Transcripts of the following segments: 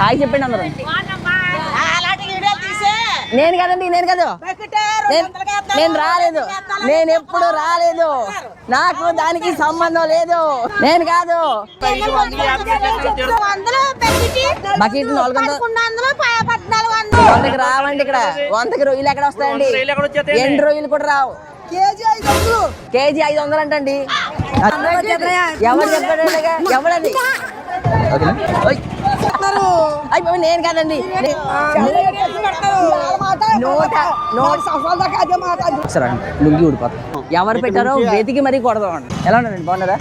Hi చెప్పండి అందరూ. అలాంటి వీడియోలు తీసే నేను కదండి నేను కాదు. నేను- నేను రాలేదు. నేను ఎప్పుడు రాలేదు. నాకు దానికి సంబంధం లేదు. నేను కాదు. బకెట్ వందకి రావండి ఇక్కడ. వందకి రొయ్యలు ఎక్కడ వస్తాయండి? ఎండు రొయ్యలు కూడా రావు. కేజీ ఐదు వందలు. కేజీ ఐదు వందలు అంటండి. ఎవరు చెప్పాడండి? ఎవరది ఓకేనా? ఓయ్. అయ్ బాబోయ్, నేను కాదండి. నే- నూట నూట సరే అండి లుంగి ఊడిపోతాం. ఎవరు పెట్టారో వెతికి మరీ కొడదాం అండి ఎలా ఉన్నారండి? బాగున్నారా?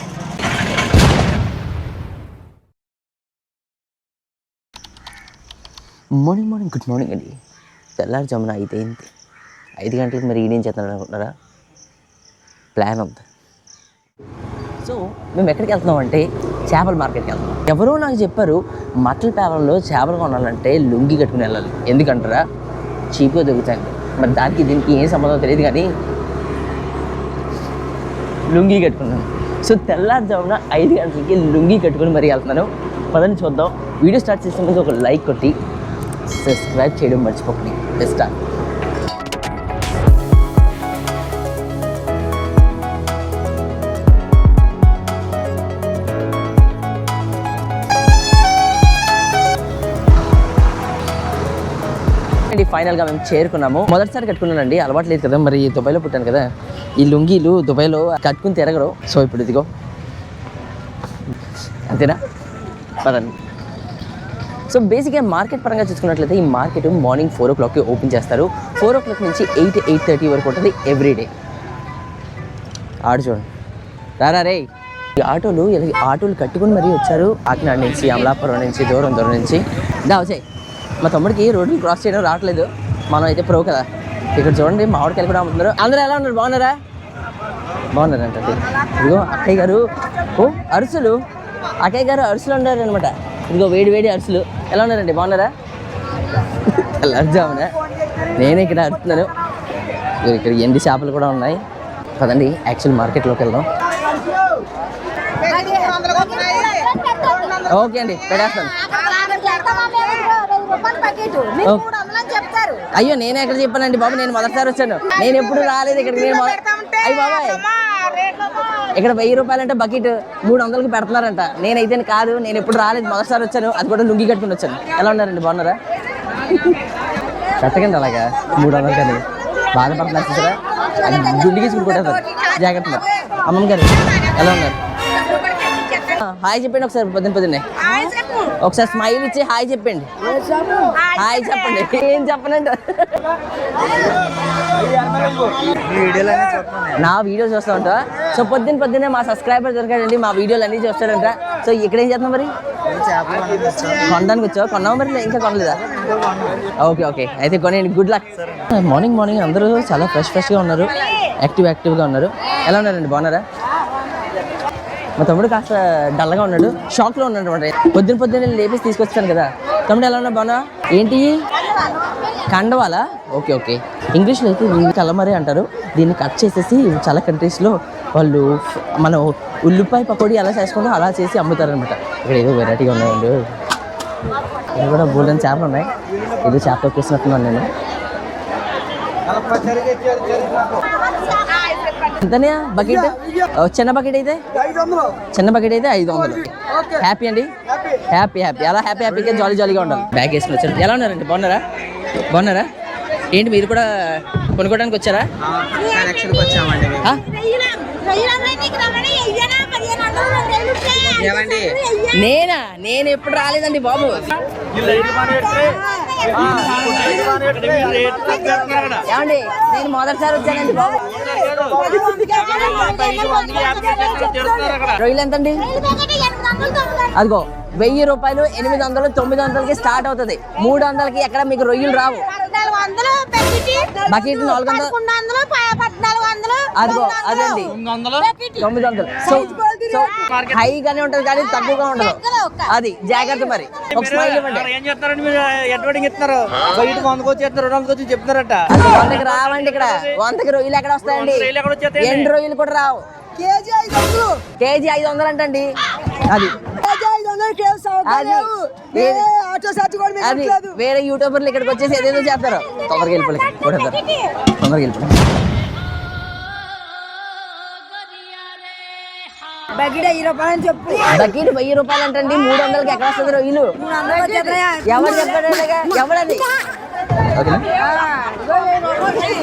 మార్నింగ్ మార్నింగ్ గుడ్ మార్నింగ్ అండి. తెల్లారుజామున ఐదు అయింది ఐదు గంటలకు మరి ఈడేం చేస్తున్నారు అనుకుంటున్నారా? ప్లాన్ ఉంది. సో మేము ఎక్కడికి వెళ్తున్నాం అంటే చేపల మార్కెట్కి వెళ్తున్నాం. ఎవరో నాకు చెప్పారు మట్టల పేపర్లో చేపలు కొనాలంటే లుంగి కట్టుకుని వెళ్ళాలి. ఎందుకంటారా? చీప్గా దొరుకుతాయి. మరి దానికి దీనికి ఏం సంబంధం తెలియదు కానీ లుంగి కట్టుకున్నాను. సో తెల్లారుజామున ఐదు గంటలకి లుంగి కట్టుకుని మరీ వెళ్తున్నాను. పదని చూద్దాం. వీడియో స్టార్ట్ చేసే ముందు ఒక లైక్ కొట్టి సబ్స్క్రైబ్ చేయడం మర్చిపోకండి. బెస్ట్ ఫైనల్గా మేము చేరుకున్నాము. మొదటిసారి కట్టుకున్నానండి అలవాటు లేదు కదా మరి దుబాయ్లో పుట్టాను కదా. ఈ లుంగీలు దుబాయ్లో కట్టుకుని తిరగరు. సో ఇప్పుడు ఇదిగో. అంతేనా? పదండి. సో బేసిక్గా మార్కెట్ పరంగా చూసుకున్నట్లయితే ఈ మార్కెట్ మార్నింగ్ ఫోర్ ఓ క్లాక్కి ఓపెన్ చేస్తారు. ఫోర్ ఓ క్లాక్ నుంచి ఎయిట్ ఎయిట్ థర్టీ వరకు ఉంటుంది ఎవ్రీడే ఆడు చూడండి రారా రే ఈ ఆటోలు ఆటోలు కట్టుకుని మరీ వచ్చారు. కాకినాడ నుంచి అమలాపురం నుంచి దూరం దూరం నుంచి. దా వచ్చాయి. మా తమ్ముడికి రోడ్లు క్రాస్ చేయడం రావట్లేదు. మనం అయితే ప్రో కదా. ఇక్కడ చూడండి మామిడికాయలు కూడా అమ్ముతున్నారు అందరూ ఎలా ఉన్నారు? బాగున్నారా? బాగున్నారంట ఇదిగో అక్కయ్య గారు. ఓ అరుసులు. అక్కయ్య గారు అరుసులు ఉన్నారు అనమాట ఇదిగో వేడి వేడి అరుసులు. ఎలా ఉన్నారండి? బాగున్నారా? తెల్లారుజామున నేను ఇక్కడ అరుస్తున్నాను. ఇదిగో ఇక్కడ ఎండి చేపలు కూడా ఉన్నాయి. కదండి యాక్చువల్ మార్కెట్లోకి వెళ్దాం. ఓకే అండి పెట్టేస్తాను. అయ్యో నేను ఎక్కడ చెప్పానండి బాబు? నేను మొదటిసారి వచ్చాను. నేను ఎప్పుడు రాలేదు ఇక్కడికి. నేను మొద- అయ్యి బాబాయ్. ఇక్కడ వెయ్యి రూపాయలు అంటే బకెట్ మూడు వందలకి పెడుతున్నారంట. నేనైతే కాదు నేను ఎప్పుడు రాలేదు. మొదటిసారి వచ్చాను. అది కూడా లుంగి కట్టుకుని వచ్చాను. ఎలా ఉన్నారండి? బాగున్నారా? పెట్టకండి అలాగా? మూడు వందలు కానీ. బాధపడుతున్నారు చూసారా? అది గుండి గీసుకుంటారు జాగ్రత్త మరి. అమ్మమ్మ గారు ఎలా ఉన్నారు? హాయ్ చెప్పండి ఒకసారి. పొద్దున్న పొద్దున్నే. ఒకసారి స్మైల్ ఇచ్చి హాయ్ చెప్పండి. హాయ్ చెప్పండి. ఏం చెప్పనండి నా వీడియో చూస్తా ఉంటా. సో పొద్దున్న పొద్దున్నే మా సబ్స్క్రైబర్ దొరకాడండి మా వీడియోలు అన్ని చూస్తాడంట. సో ఇక్కడ ఏం చేస్తున్నాం మరి? కొనడానికి వచ్చావు? కొన్నావు మరి? ఇంకా కొనలేదా? Okay okay. అయితే కొనేయండి. గుడ్ లక్ మార్నింగ్ మార్నింగ్ అందరూ చాలా ఫ్రెష్ ఫ్రెష్గా ఉన్నారు. యాక్టివ్ యాక్టివ్గా ఉన్నారు. ఎలా ఉన్నారండి? బాగున్నారా? మా తమ్ముడు కాస్త డల్గా ఉన్నాడు షాక్లో ఉన్నాడు అనమాట పొద్దున పొద్దున్న లేపేసి తీసుకొచ్చాను కదా. తమ్ముడు ఎలా ఉన్నా బాగున్నా ఏంటి? కండవాలా? Okay okay. ఇంగ్లీష్లో అయితే దీన్ని అంటారు. దీన్ని కట్ చేసేసి చాలా కంట్రీస్లో వాళ్ళు మనం ఉల్లిపాయ పకోడీ ఎలా చేసుకుంటాం అలా చేసి అమ్ముతారనమాట. ఇక్కడ ఏదో వెరైటీగా ఉన్నాయండి ఇక్కడ కూడా బోల్డెన్ చేపలు ఉన్నాయి. ఏదో చేపలో కూర్చున్నట్టున్నాను నేను. ఎంతనే బకెట్? చిన్న బకెట్ అయితే? చిన్న బకెట్ అయితే ఐదు వందలు. హ్యాపీ అండి? హ్యాపీ హ్యాపీ అలా హ్యాపీ హ్యాపీగా జాలీ జాలీగా ఉండాలి. బ్యాగ్ వేసుకుని వచ్చారు. ఎలా ఉన్నారండి? బాగున్నారా? బాగున్నారా? ఏంటి మీరు కూడా కొనుక్కోవడానికి వచ్చారా? నేనా? నేను ఎప్పుడు రాలేదండి బాబు. ఏమండి నేను మొదటిసారి వచ్చానండి బాబు రొయ్యలు ఎంతండి? అదిగో వెయ్యి రూపాయలు ఎనిమిది వందలు తొమ్మిది వందలకి స్టార్ట్ అవుతుంది. మూడు వందలకి ఎక్కడ మీకు రొయ్యలు రావు. పద్నాలుగు వందలు పెట్టి బకెట్ నాలుగు వందలు? పదకొండు వందలు ప- పద్నాలుగు వందలు అదిగో అదండి. తొమ్మిది వందలు? సో సో హైగానే ఉంటుంది కానీ తక్కువగా ఉండదు. అది జాగ్రత్త మరి. ఒక స్మైల్ ఇవ్వండి. ఏం చేస్తారండి మీరు అడ్వర్టైంగ్ ఇస్తున్నారు. బయట వందకు వచ్చేస్తారు రెండు వందలకు వచ్చి చెప్తున్నారట. వందకి రావండి ఇక్కడ. వందకి రొయ్యలు ఎక్కడ వస్తాయండి? ఎండు రొయ్యలు కూడా రావు. కేజీ ఐదు వందలు. కేజీ ఐదు వందలు అంటండి. అది. కేజీ ఐదు వందలు అది. ఏది? అది వేరే యూట్యూబర్లు ఇక్కడికి వచ్చేసి ఏదేదో చేస్తారు. తొందరగా కొడతారు తొందరగా రూపాయలు చెప్పు. బకీట్ వెయ్యి రూపాయలు అంటండి. మూడు వందలకి ఎక్కడ వస్తుంది రొయ్యలు ఎవరు చెప్పాడు? ఎవడది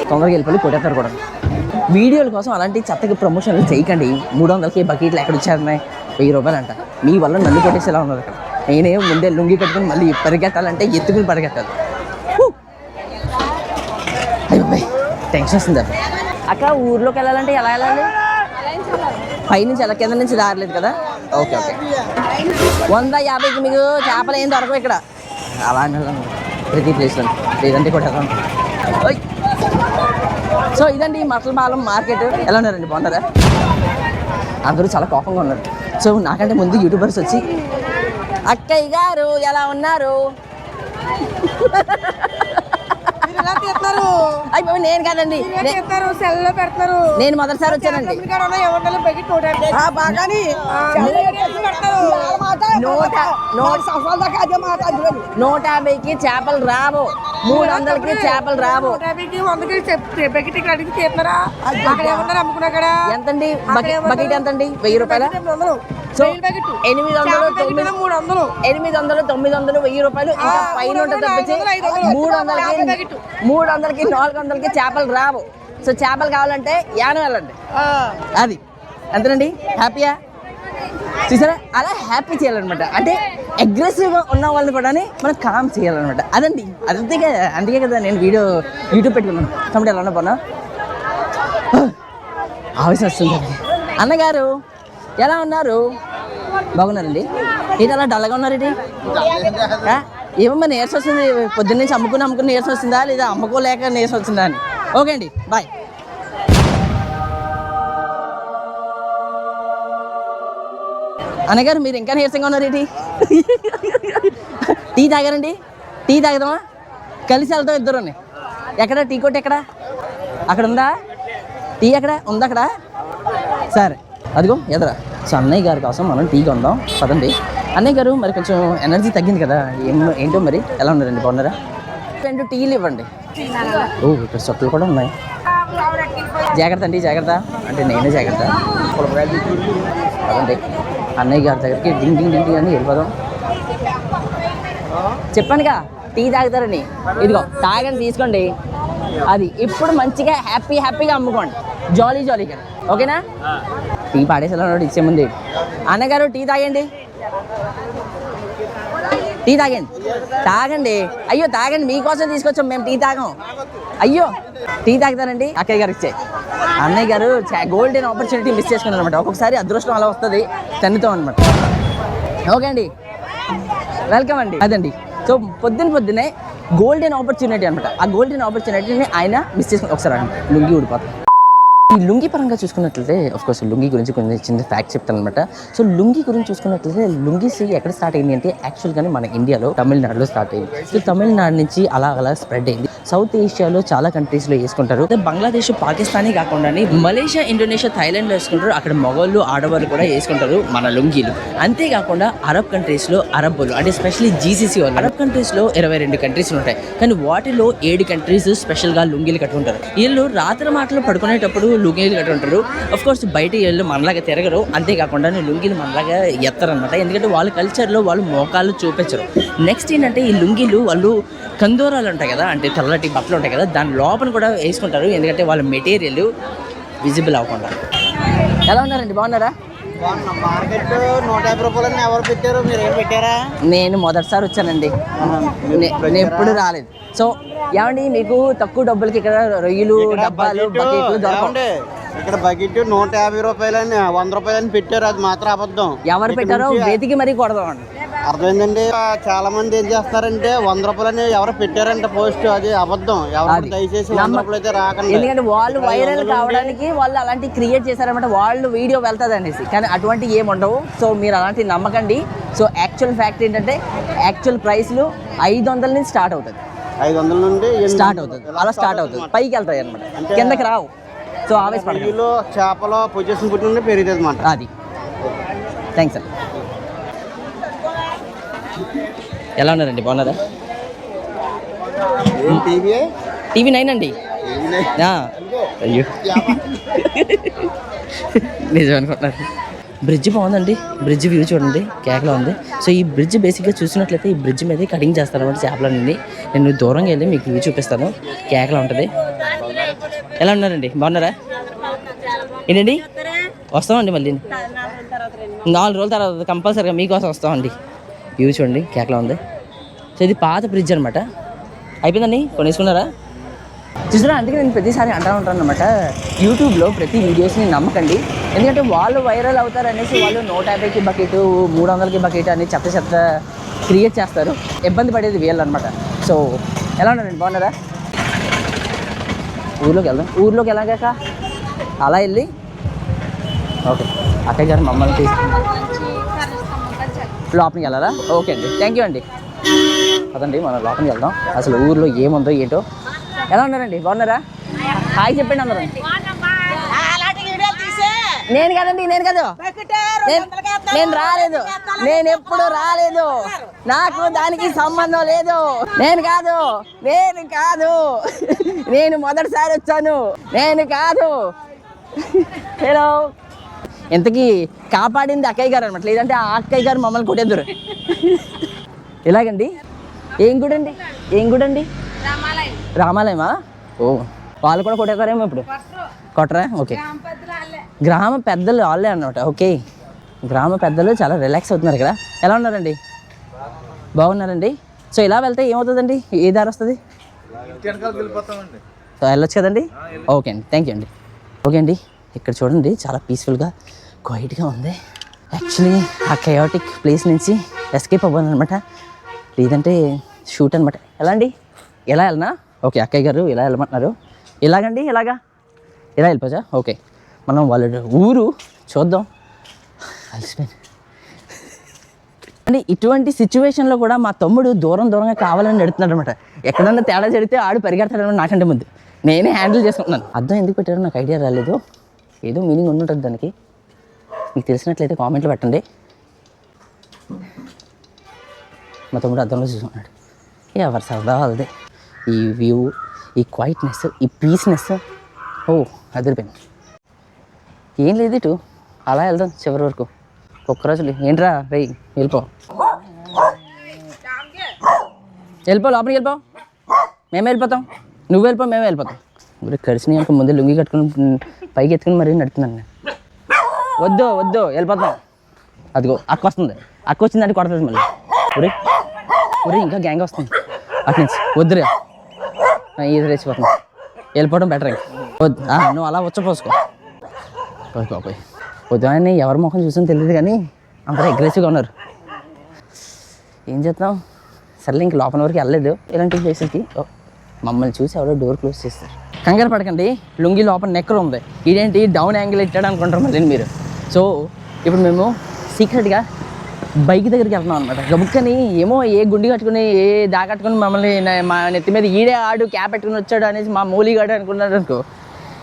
తొందరగా వెళ్ళిపోయి కొట్టేస్తారు కూడా. వీడియోల కోసం అలాంటి చెత్తకి ప్రమోషన్లు చేయకండి. మూడు వందలకి బకెట్లు ఎక్కడ వచ్చారన్నాయి వెయ్యి రూపాయలు అంట. మీ వల్ల నన్ను కొట్టేసేలా ఉన్నారు ఇక్కడ. నేనే ముందే లుంగి కట్టుకుని మళ్ళీ పరిగెట్టాలంటే ఎత్తుకుని పరిగెట్టాలి హూ! అయ్యో బాయ్ టెన్షన్ వస్తుంది. అక్క ఊర్లోకి వెళ్ళాలంటే ఎలా వెళ్ళాలి? పైనుంచి ఎలా కింద నుంచి దారలేదు కదా? Okay okay. వంద యాభైకి మీకు చేపలు ఏం దొరకవు ఇక్కడ. అలా వెళ్ళాను ప్రతి ప్లేస్లో లేదంటే కూడా ఓయ్! సో ఇదండి మట్లపాలెం మార్కెట్. ఎలా ఉన్నారండి? బాగున్నారా? అందరూ చాలా కోపంగా ఉన్నారు. సో నాకంటే ముందు యూట్యూబర్స్ వచ్చి అక్కయ్య గారు ఎలా ఉన్నారు? అయ్యి నేను కాదండి. నే- తీస్తారు? సెల్లో పెడతారు. నేను మొదటిసారి వచ్చానండి. నూట యాభైకి చేపలు రావు. మూడు వందలకి చేపలు రావు. ఎంతండి? బకెట్ ఎంతండి? వెయ్యి రూపాయల? ఎనిమిది వందలు. సో వెయ్యి బకెట్. ఎనిమిది వందలు తొమ్మిది మూడు వందలు. ఎనిమిది వందలు తొమ్మిది వందలు వెయ్యి రూపాయలు ఇంకా పైన మూడు తప్పించి వందలకి. మూడు వందలకి నాలుగు వందలకి చేపలు రావు. సో చేపలు కావాలంటే యానం వెళ్ళండి. అది. అంతేనండి హ్యాపీయా? చూసారా? అలా హ్యాపీ చేయాలన్నమాట. అంటే అగ్రెసివ్గా ఉన్న వాళ్ళని కూడా మనం కామ్ చేయాలన్నమాట. అదండి. అదంతే కదా అందుకే కదా నేను వీడియో యూట్యూబ్ పెట్టుకున్నాను. కాబట్టి ఎలా ఉన్నా ఆవేశం వస్తుంది అన్నగారు ఎలా ఉన్నారు? బాగున్నారండి. ఏంటి అలా డల్గా ఉన్నారండి ఏమమ్మా నీరసం వస్తుంది. పొద్దున్న నుంచి అమ్ముకుని అమ్ముకుని నీరసం వస్తుందా? లేదా అమ్ముకోలేక నీరసం వచ్చిందా అని. ఓకే అండి. బాయ్ అనగారు మీరు ఇంకా నీరసంగా ఉన్నారేంటి టీ తాగారండి? టీ తాగదామా? కలిసి వెళ్తాం ఇద్దరు ఎక్కడ? టీ కొట్టి ఎక్కడ? అక్కడ ఉందా? టీ ఎక్కడ? ఉందా అక్కడ? సరే. అదిగో ఎదరా. సో అన్నయ్య గారి కోసం మనం టీ కొందాం. పదండి. అన్నయ్య గారు మరి కొంచెం ఎనర్జీ తగ్గింది కదా. ఏం ఏంటో మరి? ఎలా ఉన్నారండి? బాగున్నారా? రెండు టీలు ఇవ్వండి. ఓ ఇక్కడ సొట్లు కూడా ఉన్నాయి. జాగ్రత్త అండి జాగ్రత్త. అంటే నేనే జాగ్రత్త. పదండి. అన్నయ్య గారి దగ్గరికి డింగ్ డింగ్ డింగ్ అని వెళ్ళిపోదాం. చెప్పానుగా టీ తాగుతారని. ఇదిగో తాగండి తీసుకోండి. అది ఇప్పుడు మంచిగా హ్యాపీ హ్యాపీగా అమ్ముకోండి. జాలీ జాలీగా. ఓకేనా? టీ పాడేసేలా ఇచ్చే ముందు. అన్నగారు టీ తాగండి. టీ తాగండి. తాగండి. అయ్యో తాగండి. మీకోసం తీసుకొచ్చాం. మేము టీ తాగం. అయ్యో టీ తాగుతారండి అక్కయ్య గారు ఇచ్చే. అన్నయ్య గారు గోల్డెన్ ఆపర్చునిటీ మిస్ చేసుకున్నారు అనమాట ఒక్కొక్కసారి అదృష్టం అలా వస్తుంది. చన్నుతాం అనమాట ఓకే అండి. వెల్కమ్ అండి. అదండి. సో పొద్దున పొద్దునే గోల్డెన్ ఆపర్చునిటీ అనమాట ఆ గోల్డెన్ ఆపర్చునిటీని ఆయన మిస్ చేసుకుని ఒకసారి అండి లుంగి ఊడిపోతాం. ఈ లుంగి పరంగా చూసుకున్నట్లయితే ఆఫ్ కోర్స్ లుంగి గురించి కొన్ని చిన్న ఫ్యాక్ట్ చెప్తాను అనమాట సో లుంగి గురించి చూసుకున్నట్లయితే లుంగీస్ ఎక్కడ స్టార్ట్ అయింది అంటే యాక్చువల్గానే మన ఇండియాలో తమిళనాడులో స్టార్ట్ అయింది. సో తమిళనాడు నుంచి అలా అలా స్ప్రెడ్ అయింది. సౌత్ ఏషియాలో చాలా కంట్రీస్లో వేసుకుంటారు. బంగ్లాదేశ్ పాకిస్తానే కాకుండా మలేషియా ఇండోనేషియా థైలాండ్లో వేసుకుంటారు. అక్కడ మొగోళ్ళు ఆడవాళ్ళు కూడా వేసుకుంటారు మన లుంగీలు. అంతేకాకుండా అరబ్ కంట్రీస్లో అరబ్బులు అంటే స్పెషల్లీ జీసీసీ వాళ్ళు. అరబ్ కంట్రీస్లో ఇరవై రెండు కంట్రీస్ ఉంటాయి. కానీ వాటిలో ఏడు కంట్రీస్ స్పెషల్గా లుంగీలు కట్టుకుంటారు. వీళ్ళు రాత్రి మాటలు పడుకునేటప్పుడు లుంగీలు కట్టుకుంటారు అఫ్ కోర్స్ బయట వీళ్ళు మనలాగా తిరగరు. అంతేకాకుండా లుంగీలు మనలాగా ఎత్తరనమాట ఎందుకంటే వాళ్ళ కల్చర్లో వాళ్ళు మోకాళ్ళు చూపించరు. నెక్స్ట్ ఏంటంటే ఈ లుంగీలు వాళ్ళు కందూరాలు ఉంటాయి కదా అంటే తెల్లటి బట్టలు ఉంటాయి కదా దాని లోపల కూడా వేసుకుంటారు. ఎందుకంటే వాళ్ళ మెటీరియల్ విజిబుల్ అవ్వకుండా. ఎలా ఉన్నారండి? బాగున్నారా? మార్కెట్ నూట యాభై రూపాయలని ఎవరు పెట్టారు? మీరు ఏం పెట్టారా? నేను మొదటిసారి వచ్చానండి. నేను ఎప్పుడు రాలేదు. సో ఏమండి మీకు తక్కువ డబ్బులకి ఇక్కడ రొయ్యలు డబ్బాలు బకెట్లు ఏమండి? ఇక్కడ బకెట్ నూట యాభై రూపాయలని వంద రూపాయలని పెట్టారు. అది మాత్రం అబద్ధం. ఎవరు పెట్టారో వెతికి మరీ కొడదామండి. అర్థమైందండి. చాలా మంది ఏం చేస్తారంటే వంద రూపాయలని ఎవరు పెట్టారంట పోస్ట్ అది అబద్ధం. ఎవరు. దయచేసి వంద రూపాయలు అయితే రాకండి. ఎందుకంటే వాళ్ళు వైరల్ కావడానికి వాళ్ళు అలాంటి క్రియేట్ చేశారన్నమాట. వాళ్ళు వీడియో వెళ్తుంది అనేసి కానీ అటువంటి ఏమి ఉండవు. సో మీరు అలాంటి నమ్మకండి. సో యాక్చువల్ ఫ్యాక్ట్ ఏంటంటే యాక్చువల్ ప్రైస్లు ఐదు వందల నుంచి స్టార్ట్ అవుతుంది. ఐదు వందల నుండి స్టార్ట్. అవుతుంది. అలా స్టార్ట్ అవుతుంది. పైకి వెళ్తాయి అనమాట కిందకి రావు. సో ఆవేశపడదు చేపలు పొజిషన్ పుట్టి నుండి పెరుగుతుంది అనమాట అది. థ్యాంక్స్ సార్ ఎలా ఉన్నారండి? బాగున్నారా? టీవీ? నైన్ అండి. అయ్యో. నిజం అనుకుంటున్నారు. బ్రిడ్జ్ బాగుందండి. బ్రిడ్జ్ వ్యూ చూడండి. కేకలో ఉంది. సో ఈ బ్రిడ్జ్ బేసిక్గా చూసినట్లయితే ఈ బ్రిడ్జ్ మీద కటింగ్ చేస్తారు అనమాట చేపలన్నీ. నేను దూరంగా వెళ్ళి మీకు వ్యూ చూపిస్తాను. కేకలా ఉంటుంది. ఎలా ఉన్నారండి? బాగున్నారా? ఏంటండి? వస్తామండి మళ్ళీ. నాలుగు రోజుల తర్వాత కంపల్సరీగా మీకోసం వస్తామండి. వ్యూ చూడండి కేకలా ఉంది. సో ఇది పాత ఫ్రిడ్జ్ అనమాట అయిపోయిందండి? కొనేసుకున్నారా? చూసారా అందుకే నేను ప్రతిసారి అంటా ఉంటాను అనమాట యూట్యూబ్లో ప్రతి వీడియోస్ని నమ్మకండి. ఎందుకంటే వాళ్ళు వైరల్ అవుతారు అనేసి వాళ్ళు నూట యాభైకి బకెట్ మూడు వందలకి బకెట్ అని చెత్త చెత్త క్రియేట్ చేస్తారు. ఇబ్బంది పడేది వీళ్ళు అనమాట సో ఎలా ఉన్నారండి? బాగున్నారా? ఊర్లోకి వెళ్దాం. ఊర్లోకి ఎలాగాక? అలా వెళ్ళి? ఓకే అక్కయ్య గారు మమ్మల్ని తీసుకుని లోపలికి వెళ్ళాలా ఓకే అండి. థ్యాంక్ యూ అండి. అదండి మనం లోపలికి వెళ్దాం అసలు ఊర్లో ఏముందో ఏంటో. ఎలా ఉన్నారండి? బాగున్నారా? హాయ్ చెప్పండి అందరూ. నేను కదండి నేను కాదు. నేను- నేను రాలేదు. నేను ఎప్పుడు రాలేదు. నాకు దానికి సంబంధం లేదు. నేను కాదు. నేను కాదు. నేను మొదటిసారి వచ్చాను. నేను కాదు. హలో ఇంతకీ కాపాడింది అక్కయ్య గారు అనమాట. లేదంటే ఆ అక్కయ్య గారు మమ్మల్ని కొట్టేద్దరు ఎలాగండి? ఏం గుడి అండి ఏం గుడి అండి రామాలయమా? ఓ వాళ్ళు కూడా కొట్టేస్తారేమో ఇప్పుడు. కొట్టరా? ఓకే. గ్రామ పెద్దలు వాళ్ళే అన్నమాట ఓకే. గ్రామ పెద్దలు చాలా రిలాక్స్ అవుతున్నారు ఇక్కడ. ఎలా ఉన్నారండి? బాగున్నారండి? సో ఇలా వెళ్తే ఏమవుతుందండి? ఏ దారి వస్తుంది? సో వెళ్ళొచ్చు కదండి? ఓకే అండి. థ్యాంక్ యూ అండి. ఓకే అండి. ఇక్కడ చూడండి చాలా పీస్ఫుల్గా క్వైట్గా ఉంది. యాక్చువల్లీ ఆ కయోటిక్ ప్లేస్ నుంచి ఎస్కేప్ అవ్వాలి అనమాట లేదంటే షూట్ అనమాట ఎలా అండి? ఎలా వెళ్ళనా? ఓకే అక్కయ్య గారు ఇలా వెళ్ళమంటున్నారు? ఇలాగండి ఇలాగా ఇలా వెళ్ళిపోచా ఓకే మనం వాళ్ళ ఊరు చూద్దాం. అలసిపోయింది అంటే ఇటువంటి సిచ్యువేషన్లో కూడా మా తమ్ముడు దూరం దూరంగా కావాలని నడుతున్నాడు అనమాట ఎక్కడన్నా తేడా జరిగితే ఆడు పరిగెడతాడని నాకంటే ముందు. నేనే హ్యాండిల్ చేసుకుంటున్నాను. అర్థం ఎందుకు పెట్టారో నాకు ఐడియా రాలేదు. ఏదో మీనింగ్ ఉండుంటుంది దానికి. మీకు తెలిసినట్లయితే కామెంట్లు పెట్టండి. మా తమ్ముడు అర్థంలో చూసుకున్నాడు. ఎవరు సరదా వాళ్ళదే. ఈ వ్యూ ఈ క్వైట్నెస్ ఈ పీస్నెస్ ఓ అదిరిపోయింది. ఏం లేదు ఇటు. అలా వెళ్దాం చివరి వరకు. ఒక్కరోజు ఏంట్రా? రే వెళ్ళిపో. వెళ్ళిపో లోపలికి వెళ్ళిపో. మేమే వెళ్ళిపోతాం. నువ్వు వెళ్ళిపో మేమే వెళ్ళిపోతాం. ఇప్పుడు కలిసి అనుకో ముందు లుంగి కట్టుకుని పైకి ఎత్తుకుని మరీ నడుతున్నాను నేను. వద్దు వద్దు వెళ్ళిపోతాం. అదిగో అక్క వస్తుంది. అక్క వచ్చిందంటే కొడుతుంది మళ్ళీ. ఒరే ఒరే ఇంకా గ్యాంగ్ వస్తుంది. అటు నుంచి వద్దురే. ఇది రెచ్చిపోతుంది వెళ్ళిపోవడం బెటర్ వద్దు నువ్వు అలా వచ్చపోసుకో పోయి పోయి. ఉదయాన్నే ఎవరి ముఖం చూసాను తెలియదు కానీ అందరూ అగ్రెసివ్గా ఉన్నారు. ఏం చేద్దాం? సర్లే ఇంక లోపల వరకు వెళ్ళలేదు. ఇలాంటి ప్లేసెస్కి ఓ, మమ్మల్ని చూసి ఎవరో డోర్ క్లోజ్ చేస్తారు. కంగారు పడకండి. లుంగి లోపల నెక్కలు ఉంది. ఇదేంటి? డౌన్ యాంగిల్ ఇట్టాడు అనుకుంటారు మళ్ళీ మీరు. సో ఇప్పుడు మేము సీక్రెట్గా బైక్ దగ్గరికి వెళ్తున్నాం అనమాట గబుక్కని ఏమో ఏ గుండి కట్టుకుని ఏ దాకట్టుకుని మమ్మల్ని మా నెత్తి మీద ఈడే ఆడు క్యాప్ పెట్టుకుని వచ్చాడు అనేసి మా మూలిగాడు అనుకున్నాడు అనుకో.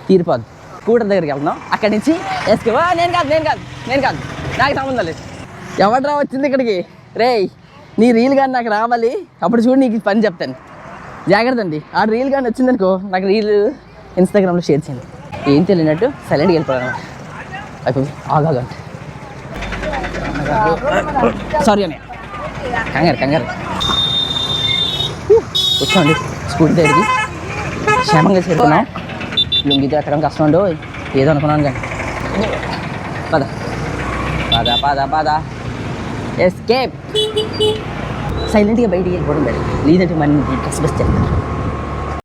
తీరిపోదు స్కూటర్ దగ్గరికి వెళ్తున్నాం. అక్కడి నుంచి ఎస్కే. నేను కాదు నేను కాదు నేను కాదు. నాకు సంబంధం లేదు. ఎవడరా వచ్చింది ఇక్కడికి? రేయ్ నీ రీల్ కానీ నాకు రావాలి. అప్పుడు చూడు నీకు పని చెప్తాను. జాగ్రత్త అండి. ఆ రీల్ కానీ వచ్చిందనుకో నాకు రీల్ ఇన్స్టాగ్రామ్లో షేర్ చేయండి. ఏం తెలియనట్టు సైలెంట్గా వెళ్ళిపోయాను. అయిపోయింది ఆగాగా సారీ అని కంగారు కంగారు. వచ్చామండి స్కూటీ దగ్గరికి క్షేమంగా చేరుకున్నాం. లుంగితో ఎక్కడం కష్టం ఉండో ఏదో అనుకున్నాను కానీ. పద. పద పద పద. ఎస్కేప్ సైలెంట్గా బయటికి వెళ్ళిపోవడం బెటర్ లేదంటే మన కసి బస్ చేస్తారు